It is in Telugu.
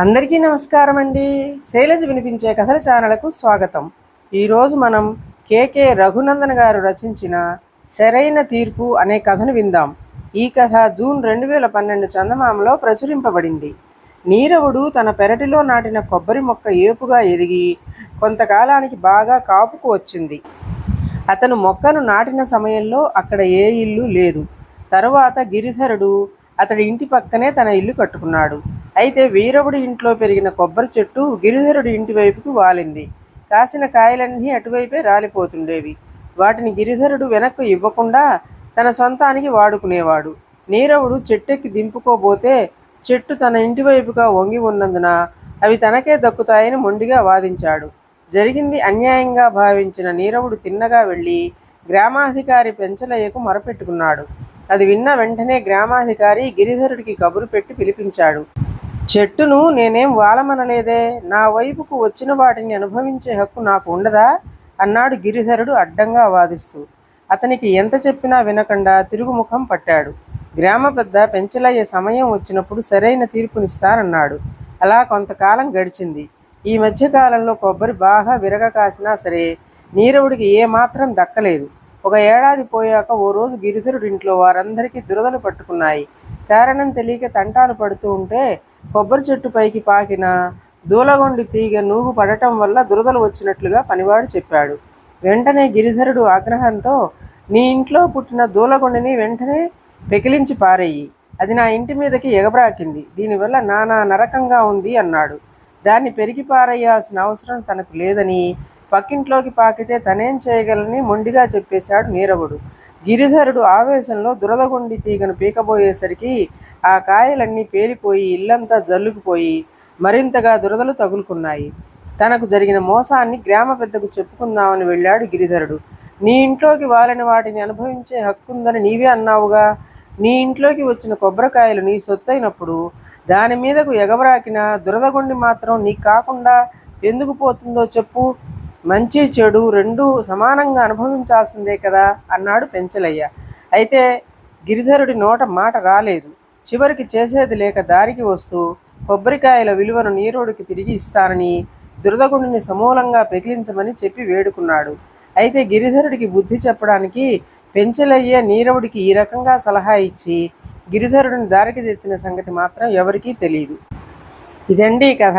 అందరికీ నమస్కారం అండి. శైలజ వినిపించే కథల ఛానల్కు స్వాగతం. ఈరోజు మనం కేకే రఘునందన్ గారు రచించిన సరైన తీర్పు అనే కథను విందాం. ఈ కథ జూన్ రెండు వేల పన్నెండు చందమామలో ప్రచురింపబడింది. నీరవుడు తన పెరటిలో నాటిన కొబ్బరి మొక్క ఏపుగా ఎదిగి కొంతకాలానికి బాగా కాపుకు వచ్చింది. అతను మొక్కను నాటిన సమయంలో అక్కడ ఏ ఇల్లు లేదు. తరువాత గిరిధరుడు అతడి ఇంటి పక్కనే తన ఇల్లు కట్టుకున్నాడు. అయితే వీరవుడి ఇంట్లో పెరిగిన కొబ్బరి చెట్టు గిరిధరుడి ఇంటి వైపుకు వాలింది. కాసిన కాయలన్నీ అటువైపే రాలిపోతుండేవి. వాటిని గిరిధరుడు వెనక్కు ఇవ్వకుండా తన సొంతానికి వాడుకునేవాడు. నీరవుడు చెట్టెక్కి దింపుకోబోతే చెట్టు తన ఇంటివైపుగా వంగి ఉన్నందున అవి తనకే దక్కుతాయని మొండిగా వాదించాడు. జరిగింది అన్యాయంగా భావించిన నీరవుడు తిన్నగా వెళ్ళి గ్రామాధికారి పెంచలయ్యకు మొరపెట్టుకున్నాడు. అది విన్న వెంటనే గ్రామాధికారి గిరిధరుడికి కబురు పెట్టి పిలిపించాడు. చెట్టును నేనేం వాలమనలేదే? నా వైపుకు వచ్చిన వాటిని అనుభవించే హక్కు నాకు ఉండదా? అన్నాడు గిరిధరుడు అడ్డంగా వాదిస్తూ. అతనికి ఎంత చెప్పినా వినకుండా తిరుగుముఖం పట్టాడు. గ్రామ పెద్ద పెంచలయ్యే సమయం వచ్చినప్పుడు సరైన తీర్పునిస్తానన్నాడు. అలా కొంతకాలం గడిచింది. ఈ మధ్యకాలంలో కొబ్బరి బాగా విరగ కాసినా సరే నీరవుడికి ఏమాత్రం దక్కలేదు. ఒక ఏడాది పోయాక ఓ రోజు గిరిధరుడి ఇంట్లో వారందరికీ దురదలు పట్టుకున్నాయి. కారణం తెలియక తంటాలు పడుతూ ఉంటే కొబ్బరి చెట్టు పైకి పాకిన దూలగొండి తీగ నూగు పడటం వల్ల దురదలు వచ్చినట్లుగా పనివాడు చెప్పాడు. వెంటనే గిరిధరుడు ఆగ్రహంతో నీ ఇంట్లో పుట్టిన దూలగొండిని వెంటనే పెకిలించి పారేయి. అది నా ఇంటి మీదకి ఎగబ్రాకింది. దీనివల్ల నానా నరకంగా ఉంది అన్నాడు. దాన్ని పెరిగి పారేయాల్సిన అవసరం తనకు లేదని పక్కింట్లోకి పాకితే తనేం చేయగలని మొండిగా చెప్పేశాడు నీరవుడు. గిరిధరుడు ఆవేశంలో దురదగొండి తీగను పీకబోయేసరికి ఆ కాయలన్నీ పేలిపోయి ఇల్లంతా జల్లుకుపోయి మరింతగా దురదలు తగులుకున్నాయి. తనకు జరిగిన మోసాన్ని గ్రామ పెద్దకు చెప్పుకుందామని వెళ్ళాడు గిరిధరుడు. నీ ఇంట్లోకి వాలిన వాటిని అనుభవించే హక్కుందని నీవే అన్నావుగా? నీ ఇంట్లోకి వచ్చిన కొబ్బరికాయలు నీ సొత్తైనప్పుడు దాని మీదకు ఎగబరాకిన దురదగొండి మాత్రం నీ కాకుండా ఎందుకు పోతుందో చెప్పు. మంచి చెడు రెండు సమానంగా అనుభవించాల్సిందే కదా అన్నాడు పెంచలయ్య. అయితే గిరిధరుడి నోట మాట రాలేదు. చివరికి చేసేది లేక దారికి వస్తూ కొబ్బరికాయల విలువను నీరుడికి తిరిగి ఇస్తానని దురదగుండిని సమూలంగా పెకిలించమని చెప్పి వేడుకున్నాడు. అయితే గిరిధరుడికి బుద్ధి చెప్పడానికి పెంచలయ్య నీరవుడికి ఈ రకంగా సలహా ఇచ్చి గిరిధరుడిని దారికి తెచ్చిన సంగతి మాత్రం ఎవరికీ తెలియదు ఇదండి కథ.